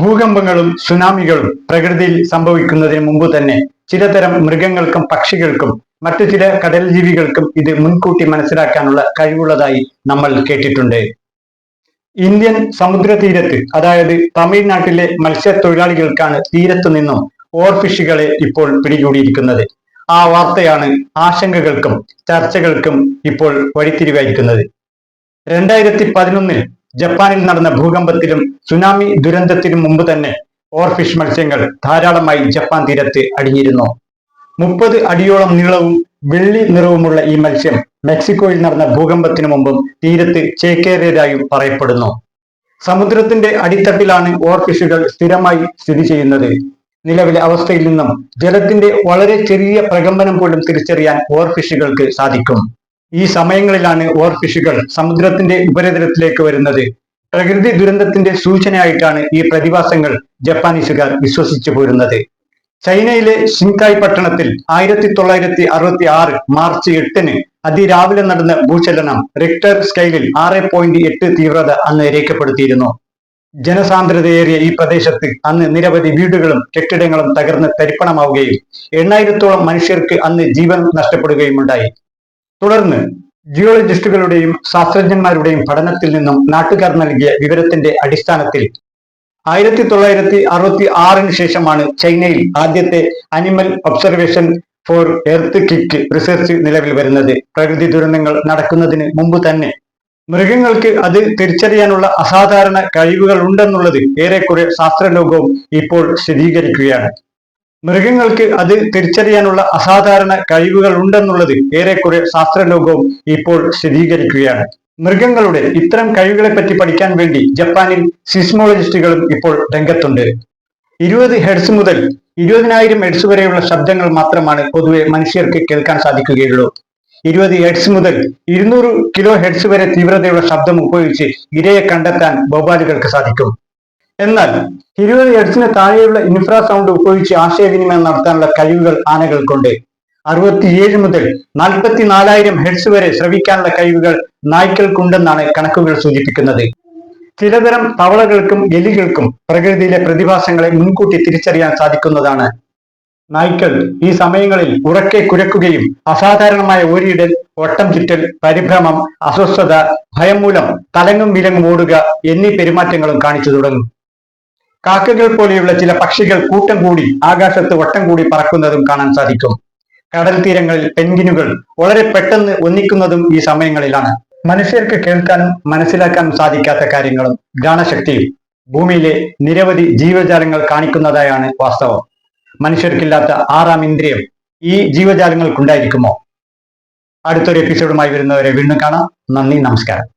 ഭൂകമ്പങ്ങളും സുനാമികളും പ്രകൃതിയിൽ സംഭവിക്കുന്നതിന് മുമ്പ് തന്നെ ചിലതരം മൃഗങ്ങൾക്കും പക്ഷികൾക്കും മറ്റു ചില കടൽ ജീവികൾക്കും ഇത് മുൻകൂട്ടി മനസ്സിലാക്കാനുള്ള കഴിവുള്ളതായി നമ്മൾ കേട്ടിട്ടുണ്ട്. ഇന്ത്യൻ സമുദ്ര തീരത്ത് അതായത് തമിഴ്നാട്ടിലെ മത്സ്യത്തൊഴിലാളികൾക്കാണ് തീരത്തു നിന്നും ഓർഫിഷുകളെ ഇപ്പോൾ പിടികൂടിയിരിക്കുന്നത്. ആ വാർത്തയാണ് ആശങ്കകൾക്കും ചർച്ചകൾക്കും ഇപ്പോൾ വഴിത്തിരിവായിരിക്കുന്നത്. രണ്ടായിരത്തി പതിനൊന്നിൽ ജപ്പാനിൽ നടന്ന ഭൂകമ്പത്തിലും സുനാമി ദുരന്തത്തിനും മുമ്പ് തന്നെ ഓർഫിഷ് മത്സ്യങ്ങൾ ധാരാളമായി ജപ്പാൻ തീരത്ത് അടിഞ്ഞിരുന്നു. മുപ്പത് അടിയോളം നീളവും വെള്ളി നിറവുമുള്ള ഈ മത്സ്യം മെക്സിക്കോയിൽ നടന്ന ഭൂകമ്പത്തിനു മുമ്പും തീരത്ത് ചേക്കേറിയതായും പറയപ്പെടുന്നു. സമുദ്രത്തിന്റെ അടിത്തട്ടിലാണ് ഓർഫിഷുകൾ സ്ഥിരമായി സ്ഥിതി ചെയ്യുന്നത്. നിലവിലെ അവസ്ഥയിൽ നിന്നും ജലത്തിന്റെ വളരെ ചെറിയ പ്രകമ്പനം പോലും തിരിച്ചറിയാൻ ഓർഫിഷുകൾക്ക് സാധിക്കും. ഈ സമയങ്ങളിലാണ് ഓർഫിഷുകൾ സമുദ്രത്തിന്റെ ഉപരിതലത്തിലേക്ക് വരുന്നത്. പ്രകൃതി ദുരന്തത്തിന്റെ സൂചനയായിട്ടാണ് ഈ പ്രതിഭാസങ്ങൾ ജപ്പാനീസുകാർ വിശ്വസിച്ചു പോരുന്നത്. ചൈനയിലെ ഷിങ്കായ് പട്ടണത്തിൽ ആയിരത്തി തൊള്ളായിരത്തി അറുപത്തി ആറ് മാർച്ച് എട്ടിന് അതിരാവിലെ നടന്ന ഭൂചലനം റിക്ടർ സ്കെയിലിൽ ആറ് പോയിന്റ് എട്ട് തീവ്രത അന്ന് രേഖപ്പെടുത്തിയിരുന്നു. ജനസാന്ദ്രതയേറിയ ഈ പ്രദേശത്ത് അന്ന് നിരവധി വീടുകളും കെട്ടിടങ്ങളും തകർന്ന് തരിപ്പണമാവുകയും എണ്ണായിരത്തോളം മനുഷ്യർക്ക് അന്ന് ജീവൻ നഷ്ടപ്പെടുകയും ഉണ്ടായി തുടർന്ന് ജിയോളജിസ്റ്റുകളുടെയും ശാസ്ത്രജ്ഞന്മാരുടെയും പഠനത്തിൽ നിന്നും നാട്ടുകാർ നൽകിയ വിവരത്തിന്റെ അടിസ്ഥാനത്തിൽ ആയിരത്തി തൊള്ളായിരത്തി അറുപത്തി ആറിന് ശേഷമാണ് ചൈനയിൽ ആദ്യത്തെ animal observation for earth kick research നിലവിൽ വരുന്നത്. പ്രകൃതി ദുരന്തങ്ങൾ നടക്കുന്നതിന് മുമ്പ് തന്നെ. മൃഗങ്ങൾക്ക് അത് തിരിച്ചറിയാനുള്ള അസാധാരണ കഴിവുകൾ ഉണ്ടെന്നുള്ളത് ഏറെക്കുറെ ശാസ്ത്രലോകവും ഇപ്പോൾ സ്ഥിരീകരിക്കുകയാണ്. മൃഗങ്ങൾക്ക് അത് തിരിച്ചറിയാനുള്ള അസാധാരണ കഴിവുകൾ ഉണ്ടെന്നുള്ളത് ഏറെക്കുറെ ശാസ്ത്രലോകവും ഇപ്പോൾ സ്ഥിരീകരിക്കുകയാണ്. മൃഗങ്ങളുടെ ഇത്തരം കഴിവുകളെ പറ്റി പഠിക്കാൻ വേണ്ടി ജപ്പാനിൽ സിസ്മോളജിസ്റ്റുകളും ഇപ്പോൾ രംഗത്തുണ്ട്. ഇരുപത് ഹെഡ്സ് മുതൽ ഇരുപതിനായിരം ഹെഡ്സ് വരെയുള്ള ശബ്ദങ്ങൾ മാത്രമാണ് പൊതുവെ മനുഷ്യർക്ക് കേൾക്കാൻ സാധിക്കുകയുള്ളൂ. ഇരുപത് ഹെഡ്സ് മുതൽ ഇരുന്നൂറ് കിലോ ഹെഡ്സ് വരെ തീവ്രതയുള്ള ശബ്ദം ഉപയോഗിച്ച് ഇരയെ കണ്ടെത്താൻ ബോബാലുകൾക്ക് സാധിക്കും. എന്നാൽ ഇരുപത് എഡ്സിന് താഴെയുള്ള ഇൻഫ്രാ സൗണ്ട് ഉപയോഗിച്ച് ആശയവിനിമയം നടത്താനുള്ള കഴിവുകൾ ആനകൾക്കുണ്ട്. അറുപത്തിയേഴ് മുതൽ നാൽപ്പത്തി നാലായിരം ഹെഡ്സ് വരെ ശ്രവിക്കാനുള്ള കഴിവുകൾ നായ്ക്കൾക്കുണ്ടെന്നാണ് കണക്കുകൾ സൂചിപ്പിക്കുന്നത്. ചിലതരം തവളകൾക്കും എലികൾക്കും പ്രകൃതിയിലെ പ്രതിഭാസങ്ങളെ മുൻകൂട്ടി തിരിച്ചറിയാൻ സാധിക്കുന്നതാണ്. നായ്ക്കൾ ഈ സമയങ്ങളിൽ ഉറക്കെ കുരക്കുകയും അസാധാരണമായ ഓരിയിടൽ ഓട്ടം ചുറ്റൽ പരിഭ്രമം അസ്വസ്ഥത ഭയം മൂലം തലങ്ങും വിലങ്ങും ഓടുക എന്നീ പെരുമാറ്റങ്ങളും കാണിച്ചു തുടങ്ങും. കാക്കകൾ പോലെയുള്ള ചില പക്ഷികൾ കൂട്ടം കൂടി ആകാശത്ത് വട്ടം കൂടി പറക്കുന്നതും കാണാൻ സാധിക്കും. കടൽ തീരങ്ങളിൽ പെൻഗിനുകൾ വളരെ പെട്ടെന്ന് ഒന്നിക്കുന്നതും ഈ സമയങ്ങളിലാണ്. മനുഷ്യർക്ക് കേൾക്കാനും മനസ്സിലാക്കാനും സാധിക്കാത്ത കാര്യങ്ങളും ഗാനശക്തിയും ഭൂമിയിലെ നിരവധി ജീവജാലങ്ങൾ കാണിക്കുന്നതായാണ് വാസ്തവം. മനുഷ്യർക്കില്ലാത്ത ആറാം ഇന്ദ്രിയം ഈ ജീവജാലങ്ങൾക്കുണ്ടായിരിക്കുമോ? അടുത്തൊരു എപ്പിസോഡുമായി വരുന്നവരെ വീണ്ടും കാണാം. നന്ദി നമസ്കാരം.